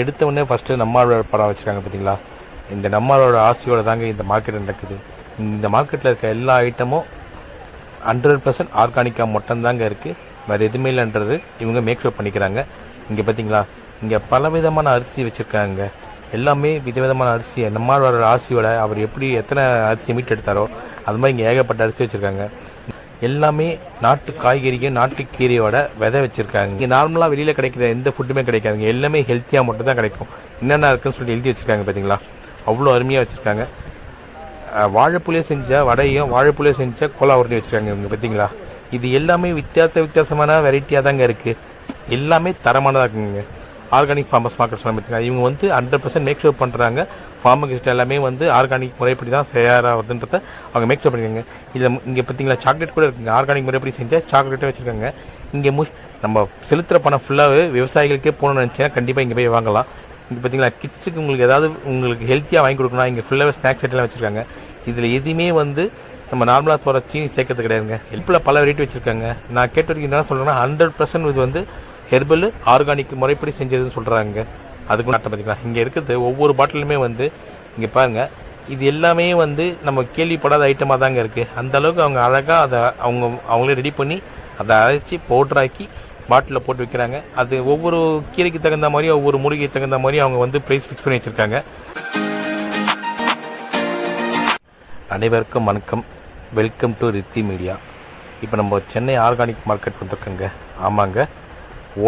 எடுத்த உடனே ஃபஸ்ட்டு நம்மளோட படம் வச்சுருக்காங்க பார்த்தீங்களா இந்த நம்மளோட ஆசையோட தாங்க இந்த மார்க்கெட் நடக்குது. இந்த மார்க்கெட்டில் இருக்க எல்லா ஐட்டமும் ஹண்ட்ரட் பர்சன்ட் ஆர்கானிக்காக மட்டும்தாங்க இருக்குது வேறு எதுவுமே இல்லைன்றது இவங்க மேக்ஷூர் பண்ணிக்கிறாங்க. இங்கே பார்த்தீங்களா இங்கே பல விதமான அரிசி வச்சுருக்காங்க. எல்லாமே விதவிதமான அரிசி நம்மளோட ஆசையோட அவர் எப்படி எத்தனை அரிசி மீட் எடுத்தாரோ அது மாதிரி இங்கே ஏகப்பட்ட அரிசி வச்சுருக்காங்க. எல்லாமே நாட்டு காய்கறிகள் நாட்டு கீரையோட விதை வச்சிருக்காங்க. இங்கே நார்மலாக வெளியில் கிடைக்கிற எந்த ஃபுட்டுமே கிடைக்காதுங்க எல்லாமே ஹெல்த்தியாக மட்டும் தான் கிடைக்கும். என்னென்ன இருக்குன்னு சொல்லி எழுதி வச்சுருக்காங்க பார்த்தீங்களா அவ்வளோ அருமையாக வச்சுருக்காங்க. வாழைப்புளியை செஞ்ச வடையும் வாழைப்புளியை செஞ்ச கோலா உருண்டி வச்சுருக்காங்க இவங்க பார்த்தீங்களா இது எல்லாமே வித்தியாச வித்தியாசமான வெரைட்டியாக தாங்க இருக்குது எல்லாமே தரமானதாக இருக்குங்க. ஆர்கானிக் ஃபார்மர்ஸ் மார்க்கெட் சொல்ல பார்த்தீங்கன்னா இவங்க வந்து ஹண்ட்ரட் பர்சன்ட் மேக் ஷூர் பண்ணுறாங்க ஃபார்மர்கிட்ட எல்லாமே வந்து ஆர்கானிக் முறைப்படி தான் தயாராகுதுன்றத அவங்க மேக் ஷூர் பண்ணிருக்காங்க. இதில் இங்கே பார்த்தீங்களா சாக்லேட் கூட இருக்குங்க. ஆர்கானிக் முறைப்படி செஞ்சால் சாக்லேட்டே வச்சுருக்காங்க. இங்கே முஷ் நம்ம செலுத்துகிற பணம் ஃபுல்லாகவே விவசாயிகளுக்கே போகணும்னு நினச்சேன்னா கண்டிப்பாக இங்கே போய் வாங்கலாம். இங்கே பார்த்தீங்களா கிட்ஸுக்கு உங்களுக்கு ஏதாவது உங்களுக்கு ஹெல்த்தியாக வாங்கி கொடுக்கணும் இங்கே ஃபுல்லாகவே ஸ்நாக்ஸ் ஐட்டம்லாம் வச்சுருக்காங்க. இதில் எதுவுமே வந்து நம்ம நார்மலாக போகிற சீனி சேர்க்கறது கிடையாதுங்க. ஹெல்ப்பில் பல வெரைட்டி வச்சுருக்காங்க. நான் கேட்ட வரைக்கும் என்ன சொல்கிறேன்னா ஹண்ட்ரட் பர்சன்ட் இது வந்து ஹெர்பல் ஆர்கானிக் முறைப்படி செஞ்சதுன்னு சொல்கிறாங்க அதுக்கு நாட்டை பார்த்தீங்களா? இங்கே இருக்கிறது ஒவ்வொரு பாட்டிலுமே வந்து இங்கே பாருங்கள் இது எல்லாமே வந்து நம்ம கேள்விப்படாத ஐட்டமாக தாங்க இருக்குது அந்த அளவுக்கு அவங்க அழகாக அதை அவங்க அவங்களே ரெடி பண்ணி அதை அரைச்சி பவுட்ராக்கி பாட்டிலில் போட்டு வைக்கிறாங்க. அது ஒவ்வொரு கீரைக்கு தகுந்த மாதிரி ஒவ்வொரு மூலிகைக்கு தகுந்த மாதிரி அவங்க வந்து ப்ரைஸ் ஃபிக்ஸ் பண்ணி வச்சுருக்காங்க. அனைவருக்கும் வணக்கம். வெல்கம் டு ரித்தி மீடியா இப்போ நம்ம சென்னை ஆர்கானிக் மார்க்கெட் வந்திருக்கோங்க. ஆமாங்க.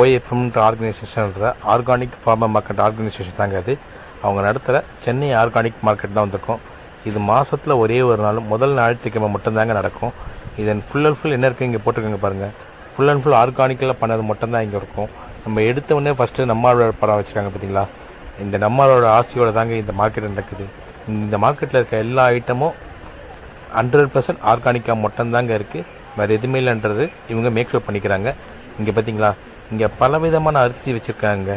ஓஎஃப்எம்ன்ற ஆர்கனைசேஷன்ற ஆர்கானிக் ஃபார்மர் மார்க்கெட் ஆர்கனைசேஷன் தாங்க அது. அவங்க நடத்துகிற சென்னை ஆர்கானிக் மார்க்கெட் தான் வந்திருக்கும். இது மாதத்தில் ஒரே ஒரு நாள் முதல் ஞாயிற்றுக்கிழமை மட்டும்தாங்க நடக்கும். இதன் ஃபுல் அண்ட் ஃபுல் என்ன இருக்குது இங்கே போட்டிருக்காங்க பாருங்கள் ஃபுல் அண்ட் ஃபுல் ஆர்கானிக்கில் பண்ணது மட்டும்தான் இங்கே இருக்கும். நம்ம எடுத்த உடனே ஃபஸ்ட்டு நம்மளோட படம் வச்சுருக்காங்க பார்த்தீங்களா இந்த நம்மளோட ஆசையோட தாங்க இந்த மார்க்கெட் நடக்குது. இந்த மார்க்கெட்டில் இருக்க எல்லா ஐட்டமும் ஹண்ட்ரட் பர்சன்ட் ஆர்கானிக்காக மட்டும்தாங்க இருக்குது வேறு எதுவுமே இல்லைன்றது இவங்க மேக் ஷோர் பண்ணிக்கிறாங்க. இங்கே பார்த்தீங்களா இங்கே பலவிதமான அரிசி வச்சுருக்காங்க.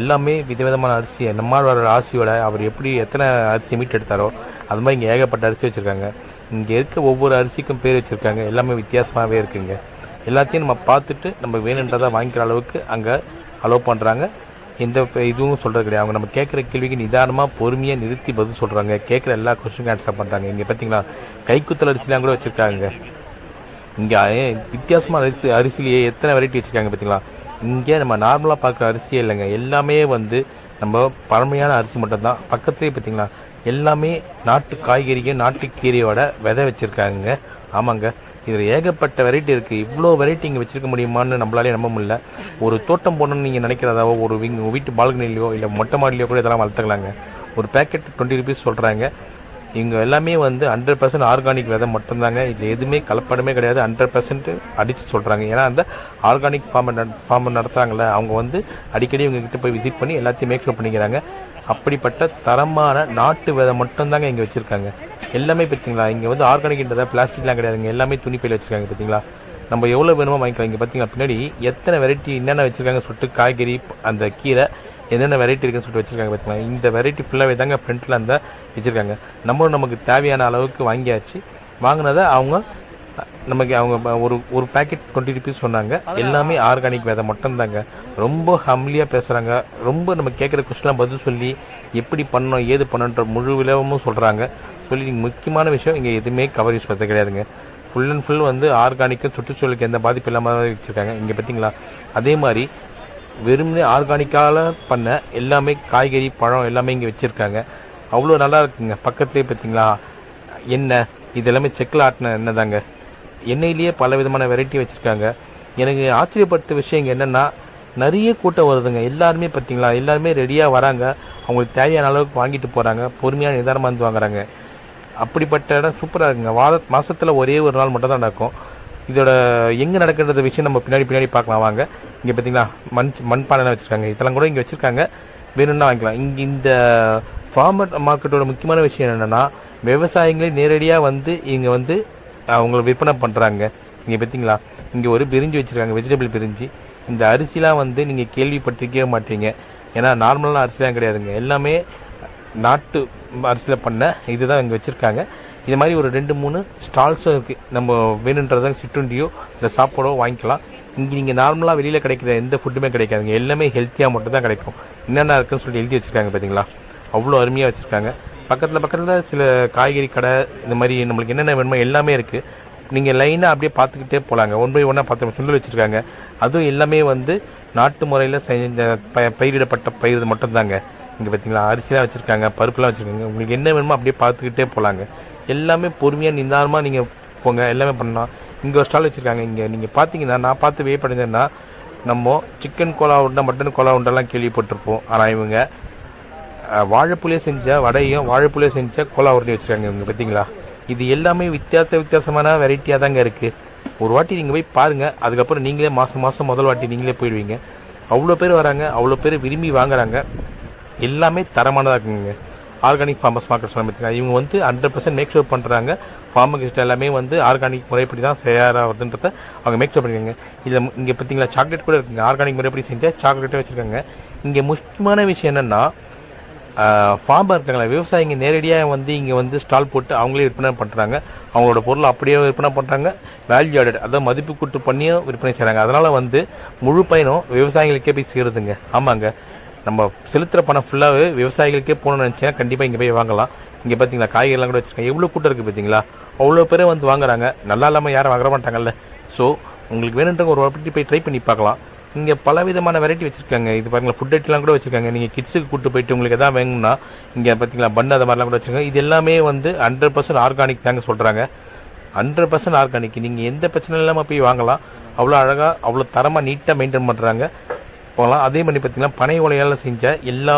எல்லாமே விதவிதமான அரிசி. நம்மளோட ஆசியோட அவர் எப்படி எத்தனை அரிசி மீட் எடுத்தாரோ அது மாதிரி இங்கே ஏகப்பட்ட அரிசி வச்சுருக்காங்க. இங்கே இருக்க ஒவ்வொரு அரிசிக்கும் பேர் வச்சுருக்காங்க. எல்லாமே வித்தியாசமாகவே இருக்குங்க. எல்லாத்தையும் நம்ம பார்த்துட்டு நம்ம வேணுன்றதை வாங்கிக்கிற அளவுக்கு அங்கே அலோவ் பண்ணுறாங்க எந்த இதுவும் சொல்கிறது கிடையாது. அவங்க நம்ம கேட்குற கேள்விக்கு நிதானமாக பொறுமையாக நிறுத்தி பதில் சொல்கிறாங்க கேட்குற எல்லா கொஸ்டினுக்கும் ஆன்சர் பண்ணுறாங்க இங்கே பார்த்தீங்களா கைக்குத்தல் அரிசிலாம் கூட வச்சுருக்காங்க. இங்கே வித்தியாசமாக அரிசி அரிசிலேயே எத்தனை வெரைட்டி வச்சுருக்காங்க பார்த்தீங்களா இங்கே நம்ம நார்மலாக பார்க்குற அரிசியே இல்லைங்க. எல்லாமே வந்து நம்ம பழமையான அரிசி மட்டும்தான். பக்கத்துலேயே பார்த்தீங்களா எல்லாமே நாட்டு காய்கறியும் நாட்டு கீரையோட விதை வச்சுருக்காங்க ஆமாங்க. இதில் ஏகப்பட்ட வெரைட்டி இருக்குது இவ்வளோ வெரைட்டி இங்கே வச்சுருக்க முடியுமான்னு நம்மளாலே நம்ப முடியல. ஒரு தோட்டம் போடணும்னு நீங்கள் நினைக்கிறதாவோ ஒரு வீட்டு பால்கனிலையோ இல்லை மொட்டை மாடிலையோ கூட இதெல்லாம் வளர்த்துக்கலாங்க. ஒரு பேக்கெட் டுவெண்ட்டி ருபீஸ் சொல்கிறாங்க இவங்க எல்லாமே வந்து ஹண்ட்ரட் பர்சன்ட் ஆர்கானிக் விதை மட்டும்தாங்க. இது எதுவுமே கலப்படமே கிடையாது. ஹண்ட்ரட் பர்சன்ட் அடித்து சொல்கிறாங்க ஏன்னா அந்த ஆர்கானிக் ஃபார்ம் ஃபார்ம் நடத்துகிறாங்களே அவங்க வந்து அடிக்கடி இவங்ககிட்ட போய் விசிட் பண்ணி எல்லாத்தையும் மேக்அப் பண்ணிக்கிறாங்க. அப்படிப்பட்ட தரமான நாட்டு விதை மட்டும்தாங்க இங்கே வச்சுருக்காங்க. எல்லாமே பார்த்தீங்களா இங்கே வந்து ஆர்கானிக்ன்றதா பிளாஸ்டிக்லாம் கிடையாதுங்க. எல்லாமே துணிப்பையில் வச்சுருக்காங்க பார்த்தீங்களா நம்ம எவ்வளோ வேணுமோ வாங்கிக்கலாம். இங்கே பார்த்தீங்கன்னா பின்னாடி எத்தனை வெரைட்டி என்னென்ன வச்சுருக்காங்க? சொட்டு காய்கறி அந்த கீரை என்னென்ன வெரைட்டி இருக்குன்னு சொல்லிட்டு வச்சுருக்காங்க பார்த்தீங்களா இந்த வெரைட்டி ஃபுல்லாகவே தாங்க ஃப்ரண்ட்டில் அந்த வச்சுருக்காங்க. நம்மளும் நமக்கு தேவையான அளவுக்கு வாங்கியாச்சு. வாங்கினதை அவங்க நமக்கு அவங்க ஒரு ஒரு பேக்கெட் டுவெண்ட்டி ருபீஸ் சொன்னாங்க. எல்லாமே ஆர்கானிக் விதை மட்டும்தாங்க. ரொம்ப ஹம்லியாக பேசுகிறாங்க ரொம்ப நம்ம கேட்குற கொஸ்டின்லாம் பதில் சொல்லி எப்படி பண்ணணும் ஏது பண்ணணுன்ற முழு விளவமும் சொல்கிறாங்க சொல்லி முக்கியமான விஷயம் இங்கே எதுவுமே கவரேஜ் பற்றி கிடையாதுங்க. ஃபுல் அண்ட் ஃபுல் வந்து ஆர்கானிக்கும் சுற்றுச்சூழலுக்கு எந்த பாதிப்பு இல்லாமல் வச்சுருக்காங்க. இங்கே பார்த்தீங்களா அதே மாதிரி வெறுமனே ஆர்கானிக்கால் பண்ண எல்லாமே காய்கறி பழம் எல்லாமே இங்கே வச்சுருக்காங்க. அவ்வளோ நல்லா இருக்குங்க. பக்கத்துலேயே பார்த்தீங்களா எண்ணெய். இது எல்லாமே செக்கில் ஆட்டின எண்ணெய் தாங்க. எண்ணெயிலேயே பல விதமான வெரைட்டி வச்சுருக்காங்க. எனக்கு ஆச்சரியப்படுத்த விஷயம் இங்கே என்னென்னா நிறைய கூட்டம் வருதுங்க. எல்லாருமே பார்த்தீங்களா எல்லாருமே ரெடியாக வராங்க. அவங்களுக்கு தேவையான அளவுக்கு வாங்கிட்டு போகிறாங்க பொறுமையாக நிதானமாக வந்து வாங்குறாங்க. அப்படிப்பட்ட இடம் சூப்பராக இருக்குங்க. வார மாதத்தில் ஒரே ஒரு நாள் மட்டும் தான் நடக்கும். இதோட எங்கே நடக்கின்ற விஷயம் நம்ம பின்னாடி பின்னாடி பார்க்கலாம். வாங்க. இங்கே பார்த்தீங்களா மண் மண்பானைலாம் வச்சுருக்காங்க. இதெல்லாம் கூட இங்கே வச்சுருக்காங்க. வேணும்னா வாங்கிக்கலாம். இங்கே இந்த ஃபார்மர் மார்க்கெட்டோட முக்கியமான விஷயம் என்னென்னா விவசாயிகளே நேரடியாக வந்து இங்கே வந்து அவங்கள விற்பனை பண்ணுறாங்க இங்கே பார்த்தீங்களா இங்கே ஒரு பிரிஞ்சு வச்சுருக்காங்க வெஜிடபிள் பிரிஞ்சு. இந்த அரிசிலாம் வந்து நீங்கள் கேள்விப்பட்டிருக்கவே மாட்டீங்க. ஏன்னா நார்மலான அரிசிலாம் கிடையாதுங்க. எல்லாமே நாட்டு அரிசியில் பண்ண இதுதான் இங்கே வச்சுருக்காங்க. இது மாதிரி ஒரு ரெண்டு மூணு ஸ்டால்ஸும் இருக்குது நம்ம வேணுன்றதாங்க சிற்றுண்டியோ இல்லை சாப்பாடோ வாங்கிக்கலாம். இங்கே நீங்கள் நார்மலாக வெளியில் கிடைக்கிற எந்த ஃபுட்டுமே கிடைக்காதுங்க. எல்லாமே ஹெல்த்தியாக மட்டும் தான் கிடைக்கும். என்னென்ன இருக்குன்னு சொல்லி எழுதி வச்சுருக்காங்க பார்த்தீங்களா அவ்வளோ அருமையாக வச்சுருக்காங்க. பக்கத்தில் பக்கத்தில் சில காய்கறி கடை இந்த மாதிரி நம்மளுக்கு என்னென்ன வேணுமோ எல்லாமே இருக்குது நீங்கள் லைனாக அப்படியே பார்த்துக்கிட்டே போகலாங்க ஒன் பை ஒன்னாக பார்த்து சுண்டல் வச்சுருக்காங்க. அதுவும் எல்லாமே வந்து நாட்டு முறையில் செஞ்ச ப பயிரிடப்பட்ட பயிர் மட்டும்தாங்க. இங்கே பார்த்தீங்களா அரிசிலாம் வச்சுருக்காங்க பருப்புலாம் வச்சுருக்காங்க. உங்களுக்கு என்ன வேணுமோ அப்படியே பார்த்துக்கிட்டே போகலாங்க எல்லாமே பொறுமையாக நிதானமாக நீங்கள் போங்க. எல்லாமே பண்ணலாம். இங்கே ஒரு ஸ்டால் வச்சுருக்காங்க. இங்கே நீங்கள் பார்த்தீங்கன்னா நான் பார்த்து வியப்படைஞ்சேன்னா நம்ம சிக்கன் கோலா உண்டை மட்டன் கோலா உண்டெல்லாம் கேள்விப்பட்டிருப்போம். ஆனால் இவங்க அஹ், வாழைப்புளியை செஞ்ச வடையும் வாழைப்புளியை செஞ்ச கோலா உருண்டி வச்சுருக்காங்க இவங்க பார்த்தீங்களா இது எல்லாமே வித்தியாச வித்தியாசமான வெரைட்டியாக தாங்க இருக்குது ஒரு வாட்டி நீங்கள் போய் பாருங்கள் அதுக்கப்புறம் நீங்களே மாதம் மாதம் முதல் வாட்டி நீங்களே போயிடுவீங்க. அவ்வளோ பேர் வராங்க அவ்வளோ பேர் விரும்பி வாங்குறாங்க. எல்லாமே தரமானதாக இருக்குங்க. ஆர்கானிக் ஃபார்மர்ஸ் மார்க்கெட் சொன்ன இவங்க வந்து ஹண்ட்ரட் பர்சன்ட் மேக் ஷூர் பண்ணுறாங்க ஃபார்மர்கிட்ட எல்லாமே வந்து ஆர்கானிக் முறைப்படி தான் தயாராகுதுன்றத அவங்க மேக் ஷூர் பண்ணிருக்காங்க இதில் இங்கே பார்த்தீங்களா சாக்லேட் கூட இருக்குங்க. ஆர்கானிக் முறைப்படி செஞ்ச சாக்லேட்டே வச்சுருக்காங்க. இங்கே முக்கியமான விஷயம் என்னென்னா ஃபார்மர் இருக்காங்களா விவசாயிங்க நேரடியாக வந்து இங்கே வந்து ஸ்டால் போட்டு அவங்களே விற்பனை பண்ணுறாங்க அவங்களோட பொருளை அப்படியே விற்பனை பண்ணுறாங்க வேல்யூ ஆடட் அதாவது மதிப்பு கூட்டு பண்ணியும் விற்பனை செய்கிறாங்க அதனால் வந்து முழு பயனும் விவசாயிகளுக்கே போய் சேருதுங்க. ஆமாங்க. நம்ம செலுத்துகிற பணம் ஃபுல்லாகவே விவசாயிகளுக்கே போகணும்னு நினச்சேன்னா கண்டிப்பாக இங்கே போய் வாங்கலாம். இங்கே பார்த்தீங்களா காய்கறிலாம் கூட வச்சுருக்காங்க. எவ்வளோ கூட்டம் இருக்குது பார்த்தீங்களா அவ்வளோ பேர் வந்து வாங்குறாங்க. நல்லா இல்லாமல் யாரும் வாங்க மாட்டாங்கல்ல. ஸோ உங்களுக்கு வேணுன்ற ஒரு வாட்டி போய் ட்ரை பண்ணி பார்க்கலாம். இங்கே பல விதமான வெரைட்டி வச்சுருக்காங்க. இது பாருங்களா ஃபுட் ஐட்டம்லாம் கூட வச்சுருக்காங்க. நீங்கள் கிட்ஸுக்கு கூட்டு போயிட்டு உங்களுக்கு எதாவது வேணும்னா இங்கே பார்த்தீங்களா பன் அது மாதிரிலாம் கூட வச்சுருக்காங்க. இது எல்லாமே வந்து ஹண்ட்ரட் பர்சன்ட் ஆர்கானிக் தாங்க சொல்கிறாங்க ஹண்ட்ரட் பர்சன்ட் ஆர்கானிக் நீங்கள் எந்த பிரச்சனை இல்லாமல் போய் வாங்கலாம். அவ்வளோ அழகாக அவ்வளோ தரமாக நீட்டாக மெயின்டைன் பண்ணுறாங்க போகலாம் அதே மாதிரி பார்த்தீங்கன்னா பனை ஓலையால் செஞ்ச எல்லா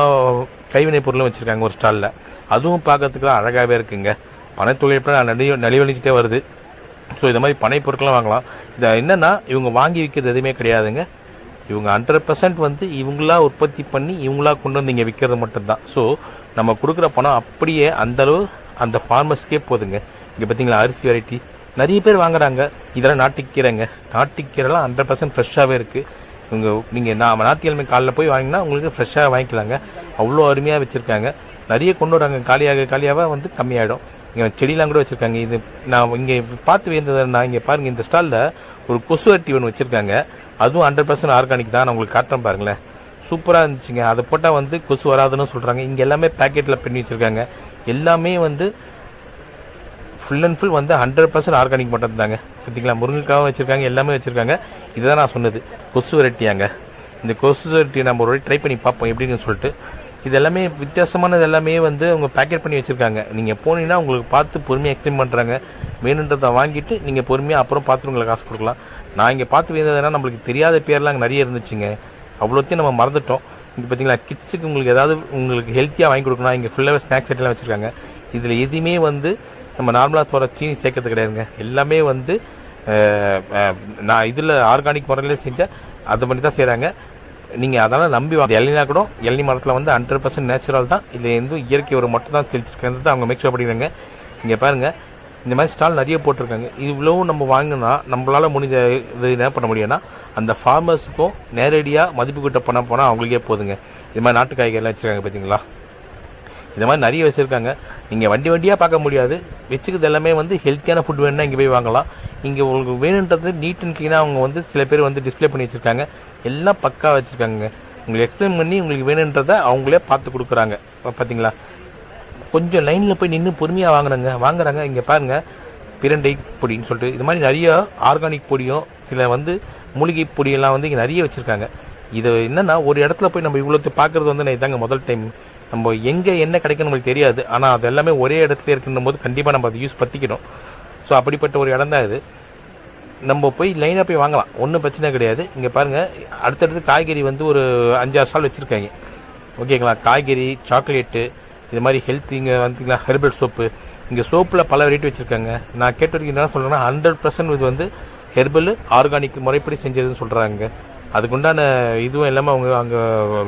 கைவினைப் பொருளும் வச்சுருக்காங்க ஒரு ஸ்டாலில் அதுவும் பார்க்கறதுக்குலாம் அழகாகவே இருக்குங்க. பனைத்தொழில் தொழில்நுட்பம் நலி நலிவழிச்சிட்டே வருது. ஸோ இந்த மாதிரி பனை பொருட்கள்லாம் வாங்கலாம். இதை என்னென்னா இவங்க வாங்கி விற்கிறது எதுவுமே கிடையாதுங்க. இவங்க ஹண்ட்ரட் பர்சன்ட் வந்து இவங்களா உற்பத்தி பண்ணி இவங்களா கொண்டு வந்து இங்கே விற்கிறது மட்டும்தான். ஸோ நம்ம கொடுக்குற பணம் அப்படியே அந்த அளவு அந்த ஃபார்மர்ஸ்க்கே போதுங்க. இங்கே பார்த்தீங்களா அரிசி வெரைட்டி நிறைய பேர் வாங்குறாங்க. இதெல்லாம் நாட்டுக்கீரைங்க. நாட்டுக்கீரைலாம் ஹண்ட்ரட் பர்சன்ட் ஃப்ரெஷ்ஷாகவே இருக்குது இவங்க நீங்கள் நான் ஞாயிற்றுக்கிழமை காலைல போய் வாங்கினா உங்களுக்கு ஃப்ரெஷ்ஷாக வாங்கிக்கலாங்க. அவ்வளோ அருமையாக வச்சுருக்காங்க. நிறைய கொண்டு வராங்க. காலியாக காலியாக வந்து கம்மியாயிடும். இங்கே செடியெலாம் கூட வச்சுருக்காங்க. இது நான் இங்கே பார்த்து வேந்ததுன்னா இங்கே பாருங்கள் இந்த ஸ்டாலில் ஒரு கொசு ஒன்று வச்சுருக்காங்க. அதுவும் ஹண்ட்ரட் பர்சன்ட் ஆர்கானிக் தான். நான் உங்களுக்கு காட்டுறேன் பாருங்களேன். சூப்பராக இருந்துச்சுங்க. அதை போட்டால் வந்து கொசு வராதுன்னு சொல்கிறாங்க இங்கே எல்லாமே பேக்கெட்டில் பண்ணி வச்சுருக்காங்க. எல்லாமே வந்து ஃபுல் அண்ட் ஃபுல் வந்து ஹண்ட்ரட் பர்சன்ட் ஆர்கானிக் மட்டும் இருந்தாங்க பார்த்தீங்களா முருங்கைக்காவும் வச்சுருக்காங்க. எல்லாமே வச்சுருக்காங்க. இதுதான் நான் சொன்னது. கொசு வெரைட்டியாங்க. இந்த கொசு வெரைட்டி நம்ம ஒரு ட்ரை பண்ணி பார்ப்போம். எப்படின்னு சொல்லிட்டு. இது எல்லாமே வித்தியாசமானது எல்லாமே வந்து அவங்க பேக்கெட் பண்ணி வச்சுருக்காங்க. நீங்கள் போனீங்கன்னா உங்களுக்கு பார்த்து பொறுமையாக எக்ஸ்பிளைன் பண்ணுறாங்க வேணுன்றதை வாங்கிட்டு நீங்கள் பொறுமையாக அப்புறம் பார்த்து உங்களுக்கு காசு கொடுக்கலாம். நான் இங்கே பார்த்து வேந்ததுன்னா நம்மளுக்கு தெரியாத பேர்லாம் அங்கே நிறைய இருந்துச்சுங்க. அவ்வளோத்தையும் நம்ம மறந்துட்டோம். இங்கே பார்த்தீங்களா கிட்ஸுக்கு உங்களுக்கு ஏதாவது உங்களுக்கு ஹெல்த்தியாக வாங்கி கொடுக்கணும் இங்கே ஃபுல்லாகவே ஸ்நாக்ஸ் ஐட்டம்லாம் வச்சுருக்காங்க. இதில் எதுவுமே வந்து நம்ம நார்மலாக போகிற சீனி சேர்க்கறது கிடையாதுங்க. எல்லாமே வந்து நான் இதில் ஆர்கானிக் முறையில் செஞ்சால் அதை பண்ணி தான் செய்கிறாங்க நீங்கள் அதெல்லாம் நம்பி வாங்க கூட இளநி மரத்தில் வந்து ஹண்ட்ரட் பர்சன்ட் நேச்சுரல் தான். இதில் எந்த இயற்கை ஒரு மட்டும் தான் தெளிச்சிருக்கிறது. அவங்க மேக்ஷூர் பண்ணிடுறாங்க இங்கே பாருங்கள் இந்த மாதிரி ஸ்டால் நிறைய போட்டிருக்காங்க. இவ்வளவும் நம்ம வாங்கினா நம்மளால் முடிஞ்ச இது என்ன பண்ண முடியும்னா அந்த ஃபார்மர்ஸுக்கும் நேரடியாக மதிப்பு கிட்ட பண்ண போனால் அவங்களுக்கே போதுங்க. இது மாதிரி நாட்டு காய்கறிலாம் வச்சுருக்காங்க பார்த்தீங்களா இந்த மாதிரி நிறைய வச்சுருக்காங்க. நீங்கள் வண்டி வண்டியாக பார்க்க முடியாது. வச்சுக்கிறது எல்லாமே வந்து ஹெல்த்தியான ஃபுட் வேணும்னா இங்கே போய் வாங்கலாம். இங்கே உங்களுக்கு வேணுன்றது நீட் அண்ட் க்ளீனாக அவங்க வந்து சில பேர் வந்து டிஸ்ப்ளே பண்ணி வச்சுருக்காங்க. எல்லாம் பக்கா வச்சுருக்காங்க உங்களுக்கு எக்ஸ்பிளைன் பண்ணி உங்களுக்கு வேணுன்றதை அவங்களே பார்த்து கொடுக்குறாங்க. பார்த்தீங்களா கொஞ்சம் லைனில் போய் நின்று பொறுமையாக வாங்குறாங்க. வாங்குறாங்க. இங்கே பாருங்கள் பிரண்டை பொடின்னு சொல்லிட்டு. இது மாதிரி நிறைய ஆர்கானிக் பொடியும் சில வந்து மூலிகை பொடியெல்லாம் வந்து இங்கே நிறைய வச்சுருக்காங்க. இது என்னன்னா ஒரு இடத்துல போய் நம்ம இவ்வளோத்து பார்க்குறது வந்து நான் இதாங்க முதல் டைம் நம்ம எங்கே என்ன கிடைக்குன்னு நம்மளுக்கு தெரியாது. ஆனால் அது எல்லாமே ஒரே இடத்துல இருக்குன்னும் போது கண்டிப்பாக நம்ம அதை யூஸ் பற்றிக்கணும் ஸோ அப்படிப்பட்ட ஒரு இடம் தான் இது. நம்ம போய் லைனாக போய் வாங்கலாம். ஒன்றும் பிரச்சனை கிடையாது. இங்கே பாருங்கள் அடுத்தடுத்து காய்கறி வந்து ஒரு அஞ்சாறு ஸ்டால் வச்சுருக்காங்க. ஓகேங்களா காய்கறி சாக்லேட்டு இது மாதிரி ஹெல்த் இங்கே வந்துங்களா? ஹெர்பல் சோப்பு இங்கே சோப்பில் பல வெரைட்டி வச்சுருக்காங்க. நான் கேட்ட வரைக்கும் என்ன சொல்கிறேன்னா ஹண்ட்ரட் பர்சன்ட் இது வந்து ஹெர்பல் ஆர்கானிக் முறைப்படி செஞ்சதுன்னு சொல்கிறாங்க அதுக்குண்டான இதுவும் எல்லாமே அவங்க அங்கே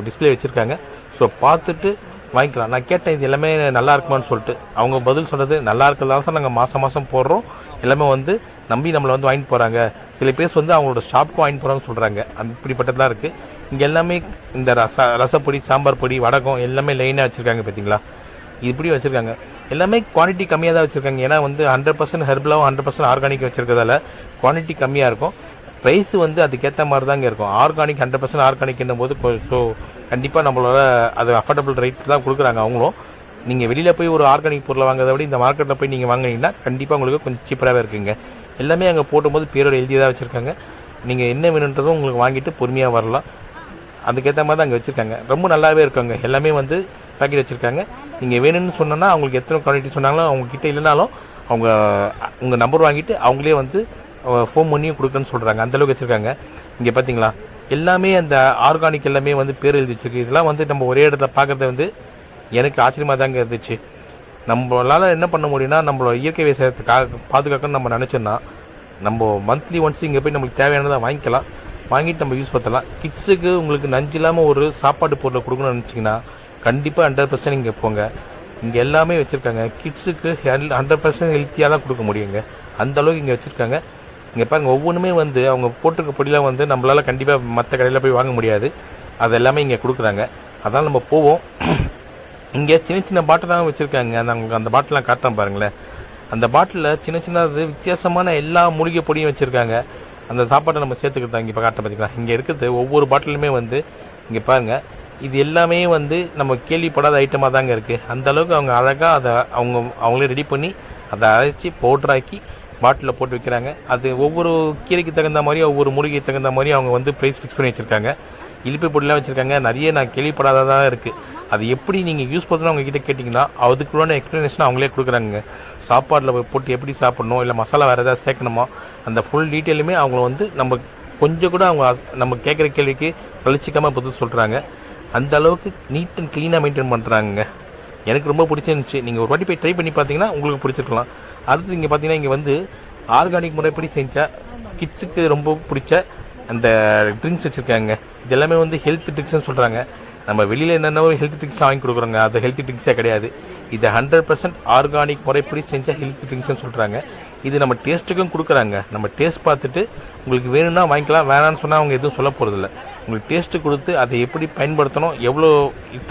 டிஸ்பிளே வச்சுருக்காங்க. ஸோ பார்த்துட்டு வாங்கிக்கலாம். நான் கேட்டேன் இது எல்லாமே நல்லா இருக்குமான்னு சொல்லிட்டு. அவங்க பதில் சொல்கிறது நல்லா இருக்கிறதால சார் நாங்கள் மாதம் மாதம் போடுறோம். எல்லாமே வந்து நம்பி நம்மளை வந்து வாங்கிட்டு போகிறாங்க சில பேர் வந்து அவங்களோட ஷாப்புக்கும் வாங்கிட்டு போகிறாங்கன்னு சொல்கிறாங்க அந்த இப்படிப்பட்டதெல்லாம் இருக்குது இங்கே எல்லாமே இந்த ரச ரசப்பொடி சாம்பார் பொடி வடகம் எல்லாமே லைனாக வச்சுருக்காங்க பார்த்தீங்களா இப்படி வச்சுருக்காங்க. எல்லாமே குவான்டிட்டி கம்மியாக தான் வச்சுருக்காங்க. ஏன்னா வந்து ஹண்ட்ரட் பர்சன்ட் ஹெர்பலாகவும் ஹண்ட்ரட் பர்சன்ட் ஆர்கானிக் வச்சுருக்கிறதால குவான்டிட்டி கம்மியாக இருக்கும். ப்ரைஸ் வந்து அதுக்கேற்ற மாதிரி தாங்க இருக்கும். ஆர்கானிக் ஹண்ட்ரட் பர்சன்ட் ஆர்கானிக்ன்னும் போது ஸோ கண்டிப்பாக நம்மளோட அது அஃபோர்டபுள் ரேட் தான் கொடுக்குறாங்க அவங்களும். நீங்கள் வெளியில் போய் ஒரு ஆர்கானிக் பொருளை வாங்குறத விட இந்த மார்க்கெட்டில் போய் நீங்கள் வாங்குனீங்கன்னா கண்டிப்பாக உங்களுக்கு கொஞ்சம் சீப்பராகவே இருக்குங்க. எல்லாமே அங்கே போடும்போது பேரோட எழுதி தான் வச்சுருக்காங்க. நீங்கள் என்ன வேணுன்றதும் உங்களுக்கு வாங்கிட்டு பொறுமையாக வரலாம். அதுக்கேற்ற மாதிரி தான் அங்கே வச்சுருக்காங்க. ரொம்ப நல்லாவே இருக்காங்க. எல்லாமே வந்து பேக்கெட் வச்சுருக்காங்க. நீங்கள் வேணும்னு சொன்னோன்னா அவங்களுக்கு எத்தனை குவாலிட்டி சொன்னாலும் அவங்ககிட்ட இல்லைனாலும் அவங்க உங்கள் நம்பர் வாங்கிட்டு அவங்களே வந்து ஃபோன் பண்ணியும் கொடுக்குறேன்னு சொல்கிறாங்க அந்தளவுக்கு வச்சுருக்காங்க. இங்கே பார்த்தீங்களா எல்லாமே அந்த ஆர்கானிக் எல்லாமே வந்து பேர் எழுதி வச்சிருக்கு இதெல்லாம் வந்து நம்ம ஒரே இடத்துல பார்க்குறது வந்து எனக்கு ஆச்சரியமாக தாங்க இருந்துச்சு. நம்மளால் என்ன பண்ண முடியும்னா நம்மளோட இயற்கை விவசாயத்தை கா பாதுகாக்கணும்னு நம்ம நினச்சோன்னா நம்ம மந்த்லி ஒன்ஸ் இங்கே போய் நம்மளுக்கு தேவையானதை வாங்கிக்கலாம். வாங்கிட்டு நம்ம யூஸ் பண்ணலாம் கிட்ஸுக்கு உங்களுக்கு நஞ்சு இல்லாமல் ஒரு சாப்பாடு பொருளை கொடுக்கணும்னு நினச்சிங்கன்னா கண்டிப்பாக ஹண்ட்ரட் பர்சன்ட் இங்கே போங்க. இங்கே எல்லாமே வச்சுருக்காங்க. கிட்ஸுக்கு ஹண்ட்ரட் பர்சன்ட் ஹெல்த்தியாக தான் கொடுக்க முடியுங்க. அந்த அளவுக்கு இங்கே வச்சுருக்காங்க. இங்கே பாருங்க ஒவ்வொன்றுமே வந்து அவங்க போட்டிருக்க பொடியெலாம் வந்து நம்மளால் கண்டிப்பாக மற்ற கடையில் போய் வாங்க முடியாது. அது எல்லாமே இங்கே கொடுக்குறாங்க. அதனால் நம்ம போவோம். இங்கே சின்ன சின்ன பாட்டிலாம் வச்சுருக்காங்க. அந்த அவங்களுக்கு அந்த பாட்டிலாம் காட்டுறேன் பாருங்களேன். அந்த பாட்டிலில் சின்ன சின்ன வித்தியாசமான எல்லா மூலிகை பொடியும் வச்சுருக்காங்க. அந்த சாப்பாட்டை நம்ம சேர்த்துக்கிட்டாங்க இங்கே இப்போ காட்ட பார்த்திங்களா இங்கே இருக்கிறது ஒவ்வொரு பாட்டிலுமே வந்து இங்கே பாருங்கள் இது எல்லாமே வந்து நம்ம கேள்விப்படாத ஐட்டமாக தாங்க இருக்குது அந்தளவுக்கு அவங்க அழகாக அதை அவங்க அவங்களே ரெடி பண்ணி அதை அரைச்சி பவுட்ராக்கி பாட்டிலில் போட்டு வைக்கிறாங்க. அது ஒவ்வொரு கீரைக்கு தகுந்த மாதிரி ஒவ்வொரு மூலிகைக்கு தகுந்த மாதிரி அவங்க வந்து ப்ரைஸ் ஃபிக்ஸ் பண்ணி வச்சுருக்காங்க. இனிப்பு பொடிலாம் வச்சுருக்காங்க. நிறைய நான் கேள்விப்படாததாக இருக்குது அது எப்படி நீங்கள் யூஸ் பண்ணணும் அவங்ககிட்ட கேட்டிங்கன்னா அதுக்குள்ளான எக்ஸ்ப்ளனேஷன் அவங்களே கொடுக்குறாங்க சாப்பாட்டில் போட்டு எப்படி சாப்பிட்ணும் இல்லை மசாலா வேறு ஏதாவது சேர்க்கணுமா அந்த ஃபுல் டீட்டெயிலுமே அவங்கள வந்து நம்ம கொஞ்சம் கூட அவங்க நம்ம கேட்குற கேள்விக்கு கழிச்சிக்காமல் பதில் சொல்கிறாங்க அந்த அளவுக்கு நீட் அண்ட் க்ளீனாக மெயின்டைன் பண்ணுறாங்க எனக்கு ரொம்ப பிடிச்சிருந்துச்சு. நீங்கள் ஒரு வாட்டி போய் ட்ரை பண்ணி பார்த்தீங்கன்னா உங்களுக்கு பிடிச்சிருக்கலாம். அடுத்து இங்கே பார்த்தீங்கன்னா இங்கே வந்து ஆர்கானிக் முறைப்படி செஞ்ச கிட்ஸுக்கு ரொம்ப பிடிச்ச அந்த ட்ரிங்க்ஸ் வச்சுருக்காங்க. இது எல்லாமே வந்து ஹெல்த் ட்ரிங்க்ஸ்னு சொல்கிறாங்க நம்ம வெளியில் என்னென்ன ஹெல்த் ட்ரிங்க்ஸ் வாங்கி கொடுக்குறோங்க. அது ஹெல்த் ட்ரிங்க்ஸே கிடையாது. இது ஹண்ட்ரட் பர்சன்ட் ஆர்கானிக் முறைப்படி செஞ்ச ஹெல்த் ட்ரிங்க்ஸ்னு சொல்கிறாங்க இது நம்ம டேஸ்ட்டுக்கும் கொடுக்குறாங்க. நம்ம டேஸ்ட் பார்த்துட்டு உங்களுக்கு வேணும்னா வாங்கிக்கலாம். வேணாம்னு சொன்னால் அவங்க எதுவும் சொல்ல போகிறதில்ல உங்களுக்கு டேஸ்ட்டு கொடுத்து அதை எப்படி பயன்படுத்தணும் எவ்வளோ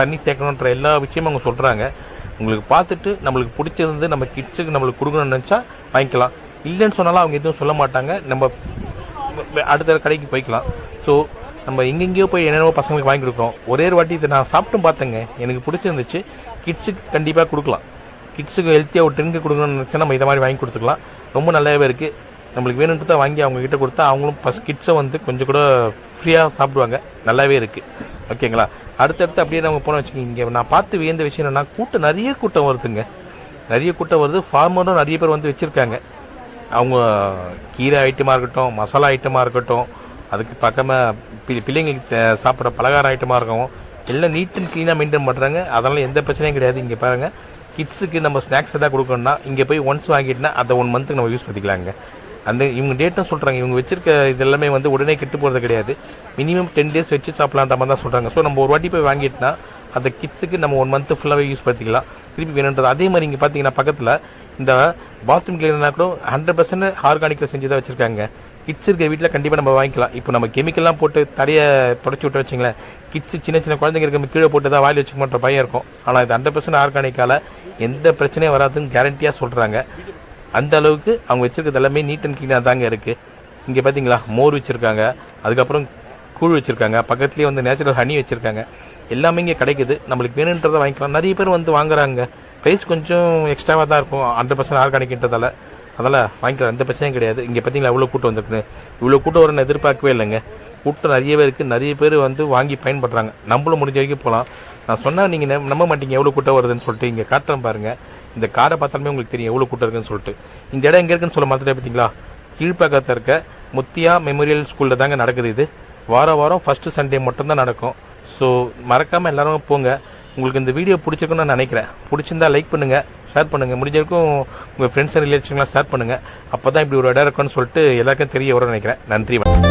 தண்ணி சேர்க்கணுன்ற எல்லா விஷயமும் அவங்க சொல்கிறாங்க உங்களுக்கு பார்த்துட்டு நம்மளுக்கு பிடிச்சிருந்து நம்ம கிட்ஸுக்கு நம்மளுக்கு கொடுக்கணும்னு நினச்சா வாங்கிக்கலாம். இல்லைன்னு சொன்னாலும் அவங்க எதுவும் சொல்ல மாட்டாங்க. நம்ம அடுத்த கடைக்கு போய்க்கலாம். ஸோ நம்ம எங்கெங்கேயோ போய் என்னென்னவோ பசங்களுக்கு வாங்கி கொடுக்குறோம். ஒரே ஒரு வாட்டி இதை நான் சாப்பிட்டும் பார்த்தேங்க. எனக்கு பிடிச்சிருந்துச்சு. கிட்ஸுக்கு கண்டிப்பாக கொடுக்கலாம். கிட்ஸுக்கு ஹெல்த்தியாக ஒரு ட்ரிங்க் கொடுக்கணும்னு நினச்சா நம்ம இதை மாதிரி வாங்கி கொடுத்துக்கலாம். ரொம்ப நல்லாவே இருக்குது நம்மளுக்கு வேணுன்றத வாங்கி அவங்க கிட்ட கொடுத்தா அவங்களும் ஃபஸ்ட் கிட்ஸை வந்து கொஞ்சம் கூட ஃப்ரீயாக சாப்பிடுவாங்க. நல்லாவே இருக்குது ஓகேங்களா அடுத்தடுத்து அப்படியே நம்ம போனோம் வச்சுக்கோங்க. இங்கே நான் பார்த்து வியந்த விஷயம் என்னென்னா கூட்டம் நிறைய கூட்டம் வருதுங்க. நிறைய கூட்டம் வருது. ஃபார்மரும் நிறைய பேர் வந்து வச்சுருக்காங்க. அவங்க கீரை ஐட்டமாக இருக்கட்டும் மசாலா ஐட்டமாக இருக்கட்டும் அதுக்கு பக்கமாக பி பிள்ளைங்களுக்கு சாப்பிட்ற பலகார ஐட்டமாக இருக்கவும் எல்லாம் நீட் அண்ட் க்ளீனாக மெயின்டைன் பண்ணுறாங்க அதனால் எந்த பிரச்சனையும் கிடையாது. இங்கே பாருங்கள் கிட்ஸுக்கு நம்ம ஸ்நாக்ஸ் எதாவது கொடுக்கணும்னா இங்கே போய் ஒன்ஸ் வாங்கிட்டுனா அதை ஒன் மந்த்துக்கு நம்ம யூஸ் பண்ணிக்கலாங்க. அந்த இவங்க டேட்டும் சொல்கிறாங்க இவங்க வச்சிருக்க இது எல்லாமே வந்து உடனே கெட்டு போகிறது கிடையாது. மினிமம் டென் டேஸ் வச்சு சாப்பிட்லான்ற மாதிரி தான் சொல்கிறாங்க ஸோ நம்ம ஒரு வாட்டி போய் வாங்கிட்டுனா அந்த கிட்ஸுக்கு நம்ம ஒன் மந்த்து ஃபுல்லாகவே யூஸ் பண்ணிக்கலாம். திருப்பி வேணுன்றது. அதே மாதிரி இங்கே பார்த்தீங்கன்னா பக்கத்தில் இந்த பாத்ரூம் கிளீனா கூட ஹண்ட்ரட் பர்சன்ட் ஆர்கானிக்கில் செஞ்சு தான் வச்சுருக்காங்க. கிட்ஸ் இருக்க வீட்டில் கண்டிப்பாக நம்ம வாங்கிக்கலாம். இப்போ நம்ம கெமிக்கல்லாம் போட்டு தரையை தொடச்சி விட்டு வச்சிங்களேன். கிட்ஸ் சின்ன சின்ன குழந்தைங்க இருக்க கீழே போட்டு தான் வாயில் வச்சுக்கோன்ற மாட்ட பயம் இருக்கும். ஆனால் இது ஹண்ட்ரட் பர்சன்ட் ஆர்கானிக்கால் எந்த பிரச்சனையும் வராதுன்னு கேரண்டியாக சொல்கிறாங்க அந்த அளவுக்கு அவங்க வச்சுருக்கிறது எல்லாமே நீட் அண்ட் க்ளீனாக தாங்க இருக்குது இங்கே பார்த்தீங்களா மோர் வச்சுருக்காங்க. அதுக்கப்புறம் கூழ் வச்சுருக்காங்க. பக்கத்துலேயே வந்து நேச்சுரல் ஹனி வச்சுருக்காங்க. எல்லாமே இங்கே கிடைக்குது. நம்மளுக்கு வேணுன்றதை வாங்கிக்கலாம். நிறைய பேர் வந்து வாங்குறாங்க. ப்ரைஸ் கொஞ்சம் எக்ஸ்ட்ராவாக தான் இருக்கும். ஹண்ட்ரட் பர்சன்ட் ஆர்கானிக்ன்றதால அதனால் வாங்கிக்கலாம். எந்த பிரச்சனையும் கிடையாது. இங்கே பார்த்தீங்களா இவ்வளோ கூட்டம் வந்துருக்குன்னு. இவ்வளோ கூட்டம் வரும்னு எதிர்பார்க்கவே இல்லைங்க. கூட்டம் நிறையவே இருக்குது நிறைய பேர் வந்து வாங்கி பயன்படுறாங்க நம்மளும் முடிஞ்ச வரைக்கும் போகலாம் நான் சொன்னால் நீங்கள் நம்ப மாட்டீங்க. எவ்வளோ கூட்டம் வருதுன்னு சொல்லிட்டு இங்கே காட்டுறேன் பாருங்கள் இந்த காரை பார்த்தாலுமே உங்களுக்கு தெரியும் எவ்வளோ கூட்டம் இருக்குன்னு சொல்லிட்டு. இந்த இடம் எங்கே இருக்குன்னு சொல்ல மாத்திரம் பார்த்தீங்களா கீழ்ப்பாக்கத்தில் இருக்க முத்தியா மெமோரியல் ஸ்கூலில் தாங்க நடக்குது இது. வாரம் வாரம் ஃபஸ்ட்டு சண்டே மட்டும்தான் நடக்கும். ஸோ மறக்காமல் எல்லாரும் போங்க. உங்களுக்கு இந்த வீடியோ பிடிச்சிருக்குன்னு நான் நினைக்கிறேன். பிடிச்சிருந்தா லைக் பண்ணுங்கள் ஷேர் பண்ணுங்கள் முடிஞ்ச வரைக்கும் உங்கள் ஃப்ரெண்ட்ஸ் அண்ட் ரிலேஷன்லாம் ஷேர் பண்ணுங்கள் அப்போ தான் இப்படி ஒரு இடம் இருக்குன்னு சொல்லிட்டு எல்லாருக்கும் தெரிய வரும்னு நினைக்கிறேன். நன்றி வணக்கம்.